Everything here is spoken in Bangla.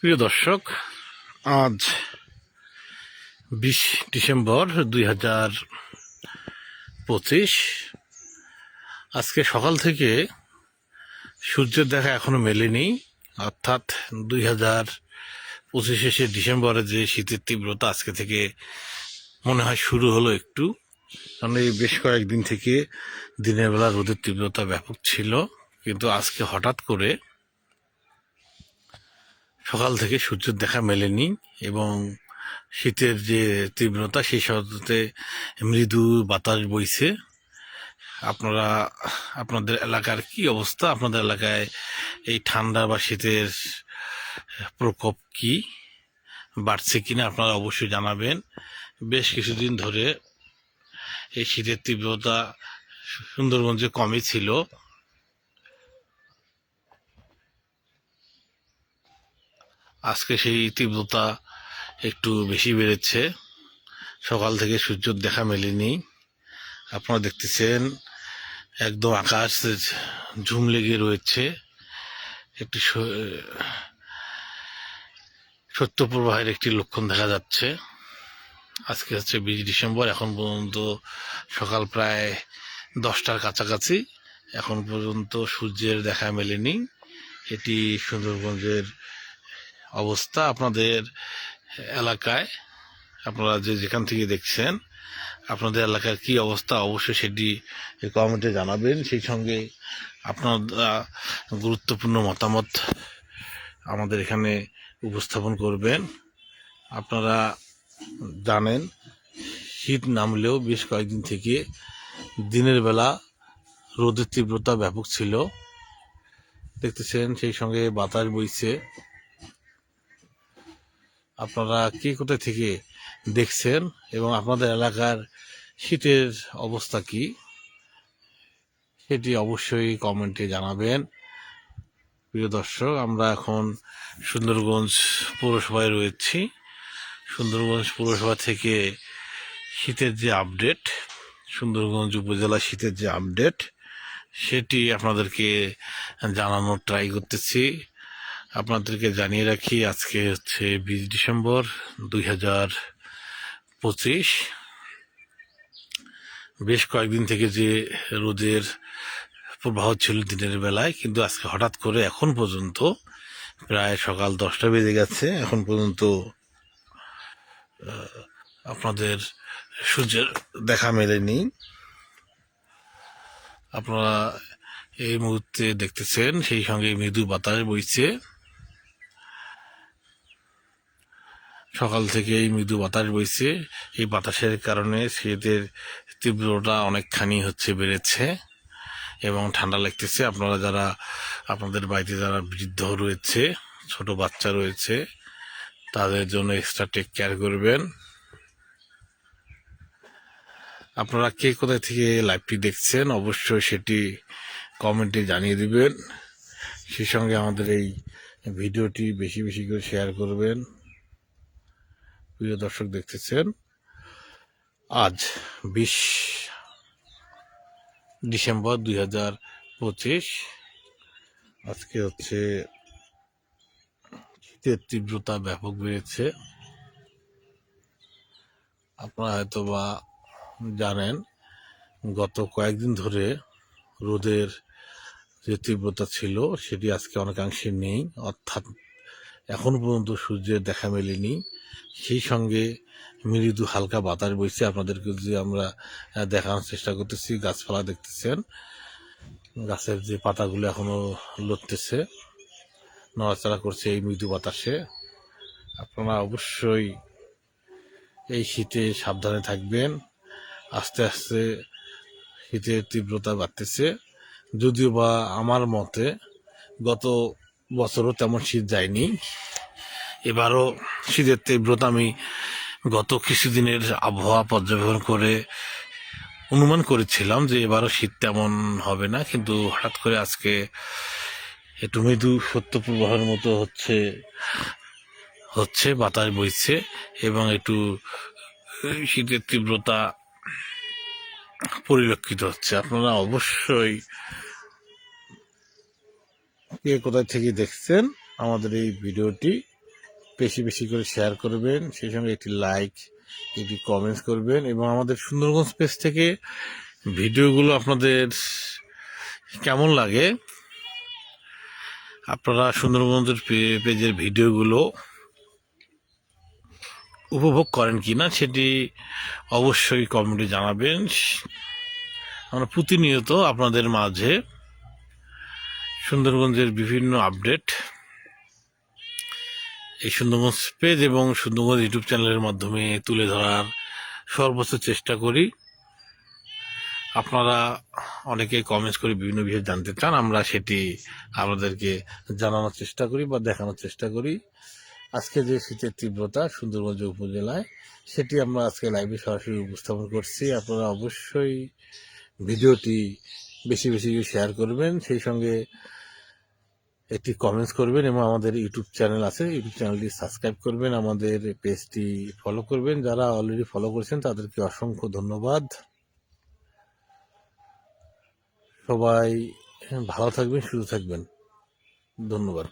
প্রিয় দর্শক, আজ বিশ ডিসেম্বর দুই হাজার পঁচিশ। আজকে সকাল থেকে সূর্যের দেখা এখনও মেলেনি। অর্থাৎ দুই হাজার পঁচিশে সে ডিসেম্বরে যে শীতের তীব্রতা আজকে থেকে মনে হয় শুরু হলো একটু। কারণ এই বেশ কয়েকদিন থেকে দিনের বেলা রোদের তীব্রতা ব্যাপক ছিল। কিন্তু আজকে হঠাৎ করে সকাল থেকে সূর্যের দেখা মেলেনি এবং শীতের যে তীব্রতা, সেই সাথে মৃদু বাতাস বইছে। আপনারা, আপনাদের এলাকার কি অবস্থা? আপনাদের এলাকায় এই ঠান্ডা বা শীতের প্রকোপ কি? বাড়ছে কিনা আপনারা অবশ্যই জানাবেন। বেশ কিছুদিন ধরে এই শীতের তীব্রতা সুন্দরগঞ্জে কমই ছিল। আজকে সেই তীব্রতা একটু বেশি বেড়েছে। সকাল থেকে সূর্যর দেখা মেলেনি। আপনারা দেখতেছেন একদম আকাশ ঝুম লেগে রয়েছে। একটি সত্য প্রবাহের একটি লক্ষণ দেখা যাচ্ছে। আজকে হচ্ছে বিশ ডিসেম্বর, এখন পর্যন্ত সকাল প্রায় দশটার কাছাকাছি। এখন পর্যন্ত সূর্যের দেখা মেলেনি। এটি সুন্দরগঞ্জের অবস্থা আপনাদের এলাকায়। আপনারা যে যেখান থেকে দেখছেন, আপনাদের এলাকার কি অবস্থা, অবশ্যই সেটি কমেন্টে জানাবেন। সেই সঙ্গে আপনারা গুরুত্বপূর্ণ মতামত আমাদের এখানে উপস্থাপন করবেন। আপনারা জানেন, শীত নামলেও বেশ কয়েকদিন থেকে দিনের বেলা রোদের তীব্রতা ব্যাপক ছিল। দেখতেছেন, সেই সঙ্গে বাতাস বইছে। আপনারা কে কোথা থেকে দেখছেন এবং আপনাদের এলাকার শীতের অবস্থা কি, সেটি অবশ্যই কমেন্টে জানাবেন। প্রিয় দর্শক, আমরা এখন সুন্দরগঞ্জ পৌরসভায় রয়েছি। সুন্দরগঞ্জ পৌরসভা থেকে শীতের যে আপডেট, সুন্দরগঞ্জ উপজেলা শীতের যে আপডেট, সেটি আপনাদেরকে জানানোর ট্রাই করতেছি। আপনাদেরকে জানিয়ে রাখি, আজকে হচ্ছে বিশ ডিসেম্বর দুই হাজার পঁচিশ। বেশ কয়েকদিন থেকে যে রোদের প্রবাহ ছিল দিনের বেলায়, কিন্তু আজকে হঠাৎ করে এখন পর্যন্ত প্রায় সকাল দশটা বেজে গেছে। এখন পর্যন্ত আপনাদের সূর্যের দেখা মেলেনি। আপনারা এই মুহূর্তে দেখতেছেন, সেই সঙ্গে মৃদু বাতাস বইছে। সকাল থেকে এই মৃদু বাতাস বইছে। এই বাতাসের কারণে শীতের তীব্রতা অনেকখানি হচ্ছে, বেড়েছে এবং ঠান্ডা লাগতেছে। আপনারা যারা, আপনাদের বাড়িতে যারা বৃদ্ধ রয়েছে, ছোট বাচ্চা রয়েছে, তাদের জন্য এক্সট্রা টেক কেয়ার করবেন। আপনারা কে কোথায় থেকে লাইভটি দেখছেন, অবশ্যই সেটি কমেন্টে জানিয়ে দিবেন। সেই সঙ্গে আমাদের এই ভিডিওটি বেশি বেশি করে শেয়ার করবেন। প্রিয় দর্শক দেখতেছেন, আজ বিশ ডিসেম্বর দুই হাজার পঁচিশ। আজকে হচ্ছে শীতের তীব্রতা ব্যাপক বেড়েছে। আপনারা হয়তো বা জানেন, গত কয়েকদিন ধরে রোদের যে তীব্রতা ছিল, সেটি আজকে অনেকাংশে নেই। অর্থাৎ এখন পর্যন্ত সূর্যের দেখা মেলেনি। সেই সঙ্গে মৃদু হালকা বাতাস বইছে। আপনাদেরকে যে আমরা দেখানোর চেষ্টা করতেছি, গাছপালা দেখতেছেন। গাছের যে পাতাগুলো এখনও লড়তেছে নড়াচড়া করছে এই মৃদু বাতাসে। আপনারা অবশ্যই এই শীতে সাবধানে থাকবেন। আস্তে আস্তে শীতের তীব্রতা বাড়তেছে। যদিও বা আমার মতে গত বছরও তেমন শীত যায়নি। এবারও শীতের তীব্রতা আমি গত কিছুদিনের আবহাওয়া পর্যবেক্ষণ করে অনুমান করেছিলাম যে এবারও শীত তেমন হবে না, কিন্তু হঠাৎ করে আজকে একটু মৃদু সত্য প্রবাহের মতো হচ্ছে হচ্ছে, বাতাস বইছে এবং একটু শীতের তীব্রতা পরিলক্ষিত হচ্ছে। আপনারা অবশ্যই কে কোথায় থেকে দেখছেন আমাদের এই ভিডিওটি বেশি বেশি করে শেয়ার করবেন। সেই সঙ্গে একটি লাইক একটি কমেন্টস করবেন এবং আমাদের সুন্দরগঞ্জ পেজ থেকে ভিডিওগুলো আপনাদের কেমন লাগে? আপনারা সুন্দরগঞ্জের পেজের ভিডিওগুলো উপভোগ করেন কি না সেটি অবশ্যই কমেন্টে জানাবেন। আমরা প্রতিনিয়ত আপনাদের মাঝে সুন্দরগঞ্জের বিভিন্ন আপডেট এই সুন্দরগঞ্জ পেজ এবং সুন্দরগঞ্জ ইউটিউব চ্যানেলের মাধ্যমে তুলে ধরার সর্বোচ্চ চেষ্টা করি। আপনারা অনেকে কমেন্টস করে বিভিন্ন বিষয় জানতে চান, আমরা সেটি আপনাদেরকে জানানোর চেষ্টা করি বা দেখানোর চেষ্টা করি। আজকে যে শীতের তীব্রতা সুন্দরগঞ্জ উপজেলায়, সেটি আমরা আজকে লাইভে সরাসরি উপস্থাপন করছি। আপনারা অবশ্যই ভিডিওটি বেশি বেশি শেয়ার করবেন। সেই সঙ্গে একটি কমেন্টস করবেন এবং আমাদের ইউটিউব চ্যানেল আছে। ইউটিউব চ্যানেলটি সাবস্ক্রাইব করবেন, আমাদের পেজটি ফলো করবেন। যারা অলরেডি ফলো করেছেন, তাদেরকে অসংখ্য ধন্যবাদ। সবাই ভালো থাকবেন, সুস্থ থাকবেন। ধন্যবাদ।